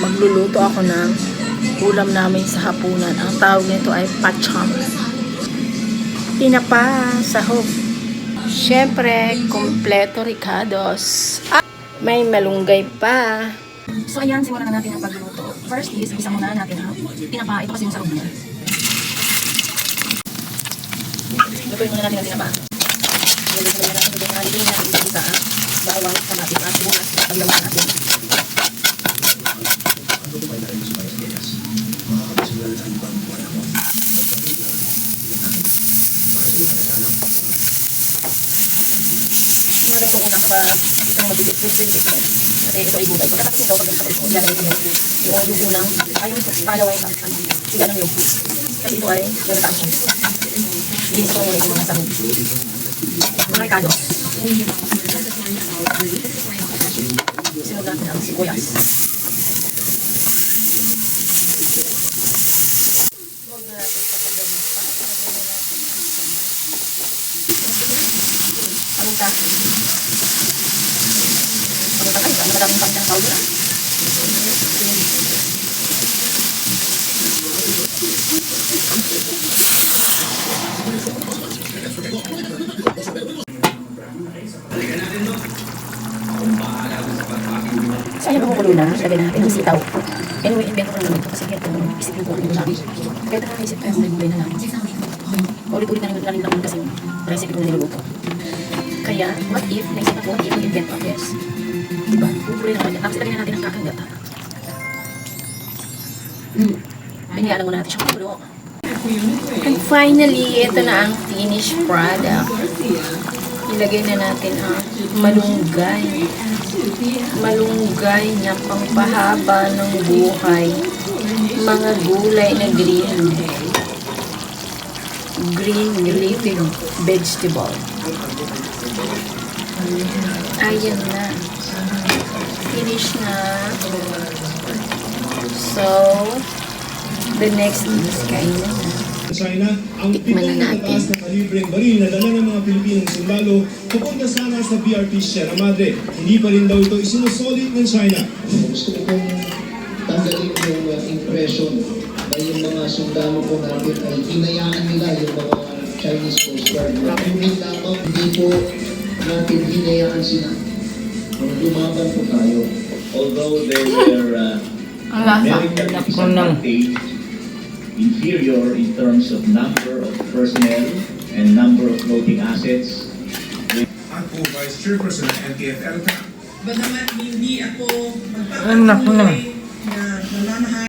magluluto ako ng ulam namin sa hapunan. Ang tawag nito ay pacham. Tinapa, sahog. Siyempre, kompleto ricados. At may malunggay pa. So ayan, simulan na natin ang pagluluto. First is, isa muna natin ang tinapa. Ito kasi yung sarap niya. Lutuin muna natin ang tinapa. Ilagay muna natin sa isa. Bawang, kamatis, at sibuyas. Paglawan natin. Ko muna para isang mabibit. Pwede Kasi ito ay gulay. Pagkatapos nito, pag nagtapos ito, ilalagay ko yung yung yung unang, ay yung pangalawang ano, siga ng yung. Kasi ito ay gagataan ko. Ginis ko muna yung mga sahog. Mga ricado. Sinod natin ang sibuyas. Huwag na natin patagamin pa. Lagyan na natin ang. Paluta kayo. Ano madaming pangitang powder ah. So, ayan kumukulo na. Lagay natin ang sitaw. Anyway, invento ko naman ito kasi ito, isipin ko rin lang. Kaya tayo naisip tayo may gulay na lang. Ulit-ulit na rin naman kasi recipe ko niluluto. Kaya, what if, naisip ako, what if mag-invent ako, yes. Diba? Pupuli naman yan. Tapos ilagay na natin ang kakagata. Hmm. Piniyaan muna natin siyang kumulo. And finally, ito na ang finished product. Ilagay na natin ang malunggay. Malunggay na pangpahaba ng buhay. Mga gulay na green. Green leafy vegetable. Ayan na. Finish na. So, the next is kainin na. China, ang pitong na natin. mataas na kalibreng baril na dala ng mga Pilipinong sundalo pupunta sana sa BRP Sierra Madre. Hindi pa rin daw ito isinusolid ng China. gusto ko pong tanggalin yung impression mga sundalo po natin ay hinayaan nila yung mga Chinese Coast Guard. Yung lamang hindi po natin hinayaan sila. Kung lumaban po tayo. although they were uh, Ang lasa. military disadvantage, inferior in terms of number of personnel and number of floating assets, Ako, Vice Chairperson ng NTF-ELCA. Bagamat hindi ako ko na. magpapatuloy